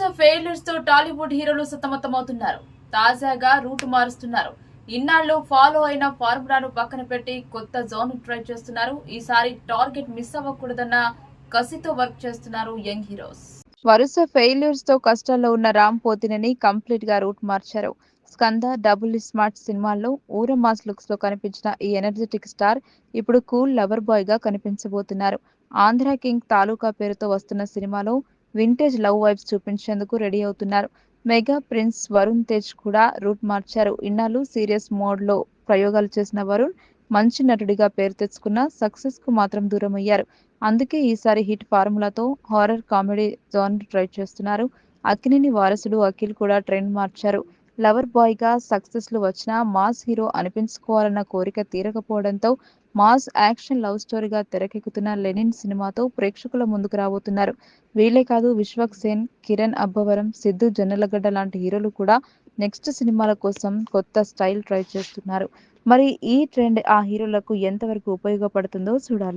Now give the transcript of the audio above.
ఫెయిల్యూర్స్తో టాలీవుడ్ హీరోలు సతమతమవుతున్నారు. తాజాగా రూట్ మారుస్తున్నారు. ఇన్నాళ్ళు ఫాలో అయిన ఫార్ములాను పక్కన పెట్టి కొత్త జోన్ ట్రై చేస్తున్నారు. ఈసారి టార్గెట్ మిస్ అవ్వకూడదన్న కసితో వర్క్ చేస్తున్నారు యంగ్ హీరోస్. వరుస ఫెయిల్యూర్స్తో కష్టాల్లో ఉన్న రామ్ పోతినని కంప్లీట్గా రూట్ మార్చారు. స్కంద డబుల్ స్మార్ట్ సినిమాల్లో ఊర మాస్ లుక్స్లో కనిపించిన ఈ ఎనర్జెటిక్ స్టార్ ఇప్పుడు కూల్ లవర్ బాయ్గా కనిపించబోతున్నారు. ఆంధ్ర కింగ్ తాలూకా పేరుతో వస్తున్న సినిమాలో వింటేజ్ లవ్ వైబ్స్ చూపించేందుకు రెడీ అవుతున్నారు. మెగా ప్రిన్స్ వరుణ్ తేజ్ కూడా రూట్ మార్చారు. ఇన్నాళ్ళు సీరియస్ మోడ్లో ప్రయోగాలు చేసిన వరుణ్ మంచి నటుడిగా పేరు తెచ్చుకున్న సక్సెస్కు మాత్రం దూరం అయ్యారు. అందుకే ఈసారి హిట్ ఫార్ములాతో హారర్ కామెడీ జోన్ ట్రై చేస్తున్నారు. అక్కినేని వారసుడు అఖిల్ కూడా ట్రెండ్ మార్చారు. లవర్ బాయ్గా సక్సెస్లు వచ్చినా మాస్ హీరో అనిపించుకోవాలన్న కోరిక తీరకపోవడంతో మాస్ యాక్షన్ లవ్ స్టోరీగా తెరకెక్కుతున్న లెనిన్ సినిమాతో ప్రేక్షకుల ముందుకు రాబోతున్నారు. వీళ్ళే కాదు విశ్వక్ సేన్ కిరణ్ అబ్బవరం సిద్ధు జొన్నలగడ్డ లాంటి హీరోలు కూడా నెక్స్ట్ సినిమాల కోసం కొత్త స్టైల్ ట్రై చేస్తున్నారు. మరి ఈ ట్రెండ్ ఆ హీరోలకు ఎంతవరకు ఉపయోగపడుతుందో చూడాలి.